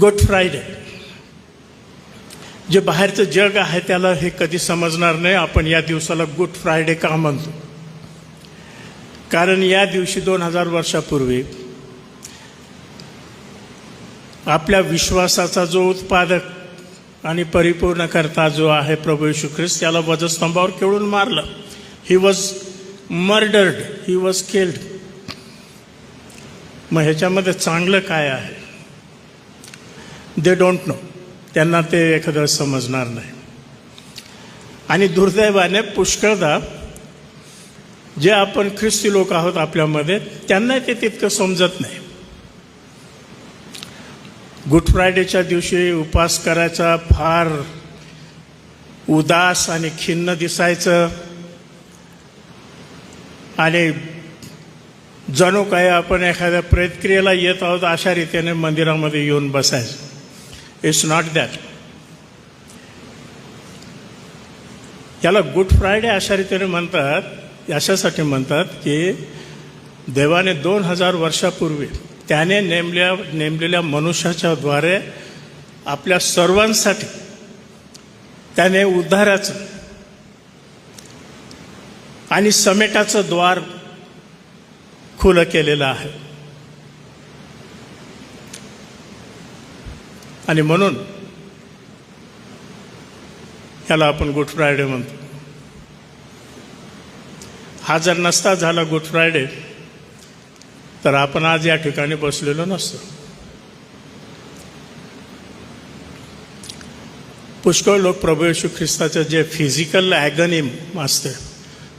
Good Friday. जे बाहेरचं जग आहे त्याला हे कधी समजणार नाही आपण या दिवसाला गुड फ्रायडे का म्हणतो? कारण या दिवशी दोन हजार वर्षापूर्वी आपल्या विश्वासाचा जो उत्पादक आणि परिपूर्ण करता जो आहे प्रभू यशू ख्रिस्त त्याला वजस्तंभावर केळून मारलं? He was murdered he was killed मग ह्याच्यामध्ये चांगलं काय आहे? दे डोंट नो त्यांना ते एखादं समजणार नाही. आणि दुर्दैवाने पुष्कळदा जे आपण ख्रिस्ती लोक आहोत आपल्यामध्ये त्यांना ते तितकं समजत नाही. गुड फ्रायडेच्या दिवशी उपास करायचा फार उदास आणि खिन्न दिसायचं. आणि जणू काय आपण एखाद्या प्रयत्क्रियेला येत आहोत अशा रीतीने मंदिरामध्ये येऊन बसायचं. इट्स नॉट दॅट याला गुड फ्रायडे अशा रीतीने म्हणतात अशासाठी म्हणतात की देवाने दोन हजार वर्षापूर्वी त्याने नेमल्या नेमलेल्या मनुष्याच्या द्वारे आपल्या सर्वांसाठी त्याने उद्धाराचं आणि समेटाचं द्वार खुलं केलेलं आहे. आणि म्हणून याला आपण गुड फ्रायडे म्हणतो. हा जर नसता झाला गुड फ्रायडे तर आपण आज या ठिकाणी बसलेलो नसतो. पुष्कळ लोक प्रभू येशू ख्रिस्ताचं जे फिजिकल ॲगनिम असते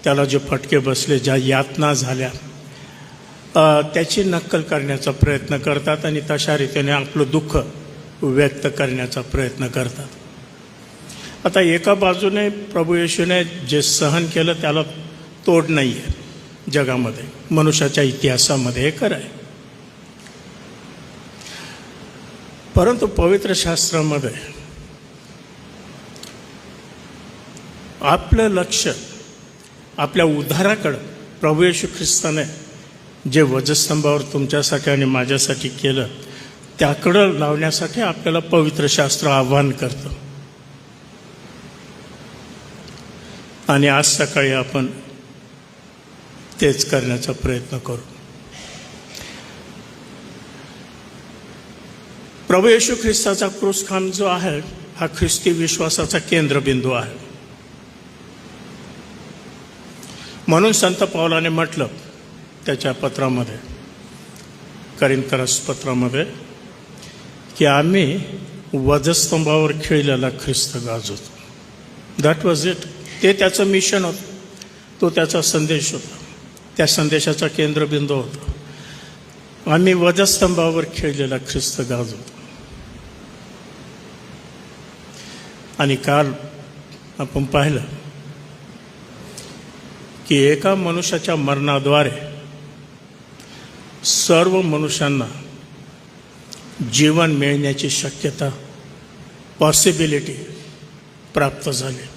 त्याला जे फटके बसले ज्या यातना झाल्या त्याची नक्कल करण्याचा प्रयत्न करतात आणि तशा रीतीने आपलं दुःख व्यक्त करण्याचा प्रयत्न करतात. आता एका बाजूने प्रभू येशूने जे सहन केलं त्याला तोड नाही आहे जगामध्ये मनुष्याच्या इतिहासामध्ये हे खरं आहे. परंतु पवित्र शास्त्रामध्ये आपलं लक्ष आपल्या उद्धाराकडं प्रभू येशू ख्रिस्ताने जे वजस्तंभावर तुमच्यासाठी आणि माझ्यासाठी केलं त्याकडं लावण्यासाठी आपल्याला पवित्र शास्त्र आव्हान करतं. आणि आज सकाळी आपण तेच करण्याचा प्रयत्न करू. प्रभू येशू ख्रिस्ताचा क्रूसखान जो आहे हा ख्रिस्ती विश्वासाचा केंद्रबिंदू आहे. म्हणून संत पावलाने म्हटलं त्याच्या पत्रामध्ये करिंकरस पत्रामध्ये की आम्ही वधस्तंभावर खेळलेला ख्रिस्त गाजवतो. दॅट वॉज इट ते त्याचं मिशन होतं. तो त्याचा संदेश होता. त्या संदेशाचा केंद्रबिंदू होता. आम्ही वजस्तंभावर खेळलेला ख्रिस्त गाजवतो. आणि काल आपण पाहिलं की एका मनुष्याच्या मरणाद्वारे सर्व मनुष्यांना जीवन मिळण्याची शक्यता पॉसिबिलिटी प्राप्त झाली.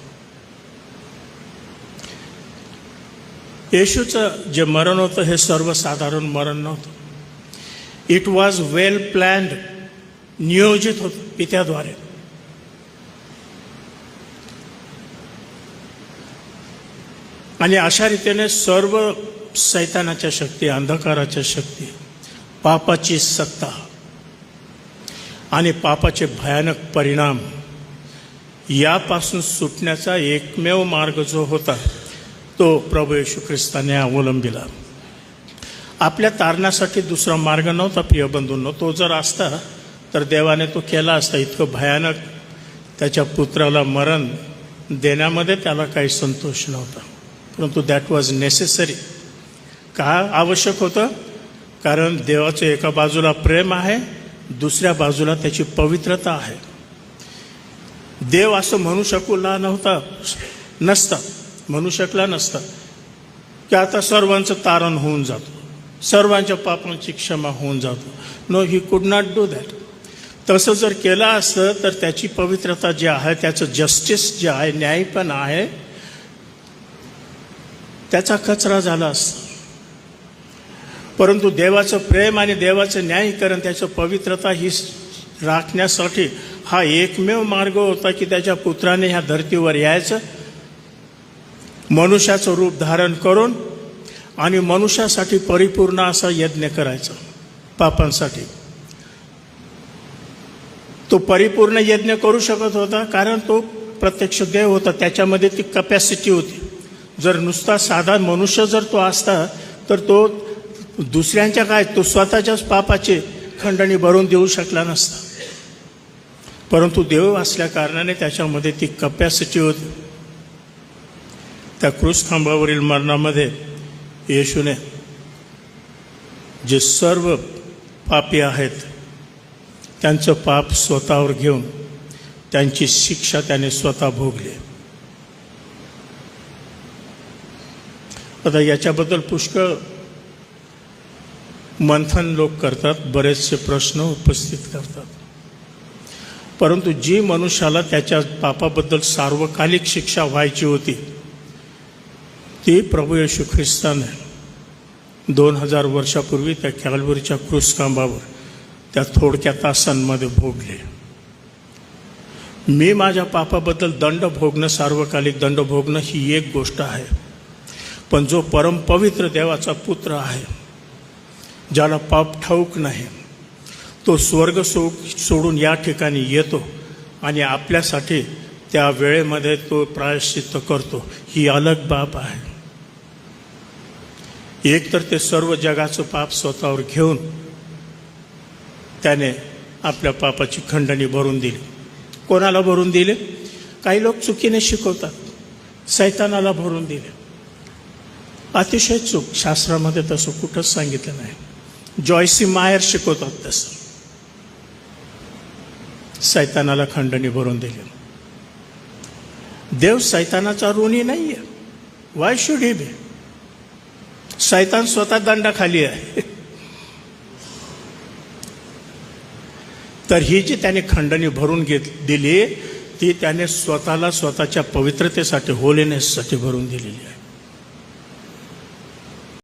येशूचं जे मरण होतं हे सर्वसाधारण मरण नव्हतं. इट वॉज वेल प्लॅन्ड नियोजित होतं पित्याद्वारे. आणि अशा रीतीने सर्व सैतानाच्या शक्ती अंधकाराच्या शक्ती पापाची सत्ता आणि पापाचे भयानक परिणाम. यापासून सुटण्याचा एकमेव मार्ग जो होता तो प्रभू येशू ख्रिस्ताने अवलंबिला. आपल्या तारणासाठी दुसरा मार्ग नव्हता प्रिय बंधूंनो. तो जर असता तर देवाने तो केला असता इतकं भयानक. त्याच्या पुत्राला मरण देण्यामध्ये त्याला काही संतोष नव्हता. परंतु दॅट वॉज नेसेसरी का आवश्यक होतं? कारण देवाचं एका बाजूला प्रेम आहे दुसऱ्या बाजूला त्याची पवित्रता आहे. देव असं म्हणू शकला नव्हता नसता म्हणू शकला नसता की आता सर्वांचं तारण होऊन जातं. सर्वांच्या पापांची क्षमा होऊन जातो. No he could not do that तसं जर केलं असतं तर त्याची पवित्रता जी आहे त्याचं जस्टिस जे आहे न्याय पण आहे त्याचा कचरा झाला असता. परंतु देवाचं प्रेम आणि देवाचं न्यायीकरण त्याचं पवित्रता ही राखण्यासाठी हा एकमेव मार्ग होता की त्याच्या पुत्राने ह्या धर्तीवर यायचं मनुष्याचं रूप धारण करून आणि मनुष्यासाठी परिपूर्ण असा यज्ञ करायचा पापांसाठी. तो परिपूर्ण यज्ञ करू शकत होता कारण तो प्रत्यक्ष देव होता त्याच्यामध्ये ती कपॅसिटी होती. जर नुसता साधा मनुष्य जर तो असता तर तो दुसऱ्यांच्या काय तो स्वतःच्याच पापाचे खंडणी भरून देऊ शकला नसता. परंतु देव असल्या कारणाने त्याच्यामध्ये ती कपॅसिटी होती. त्या क्रूस खांबावरील मरणामध्ये येशूने जे सर्व पापी आहेत त्यांचं पाप स्वतःवर घेऊन त्यांची शिक्षा त्याने स्वतः भोगली. आता याच्याबद्दल पुष्कळ मंथन लोक करतात बरेचसे प्रश्न उपस्थित करतात. परंतु जी मनुष्याला त्याच्या पापाबद्दल सार्वकालिक शिक्षा व्हायची होती ती प्रभू येशू ख्रिस्ताने दोन हजार वर्षापूर्वी त्या कॅलवरीच्या क्रुसकांबावर त्या थोडक्या तासांमध्ये भोगले. मी माझ्या पापाबद्दल दंड भोगणं सार्वकालिक दंड भोगणं ही एक गोष्ट आहे पण जो परमपवित्र देवाचा पुत्र आहे ज्याला पाप ठाऊक नाही तो स्वर्ग सो सोडून या ठिकाणी येतो आणि आपल्यासाठी त्या वेळेमध्ये तो प्रायश्चित्त करतो. ही अलग बाब आहे. एकतर ते सर्व जगाचं पाप स्वतःवर घेऊन त्याने आपल्या पापाची खंडणी भरून दिली. कोणाला भरून दिले? काही लोक चुकीने शिकवतात. सैतानाला भरून दिले. अतिशय चूक. शास्त्रामध्ये तसं कुठंच सांगितलं नाही. जॉयसी मायर शिकवतात तसं. सैतानाला खंडणी भरून दिली. देव सैतानाचा ऋणी नाहीये. वाय शुड ही बी सैतान स्वतः दंडाखाली आहे. तर ही जी त्याने खंडणी भरून घेत दिली ती त्याने स्वतःला स्वतःच्या पवित्रतेसाठी होलीनेससाठी भरून दिलेली आहे.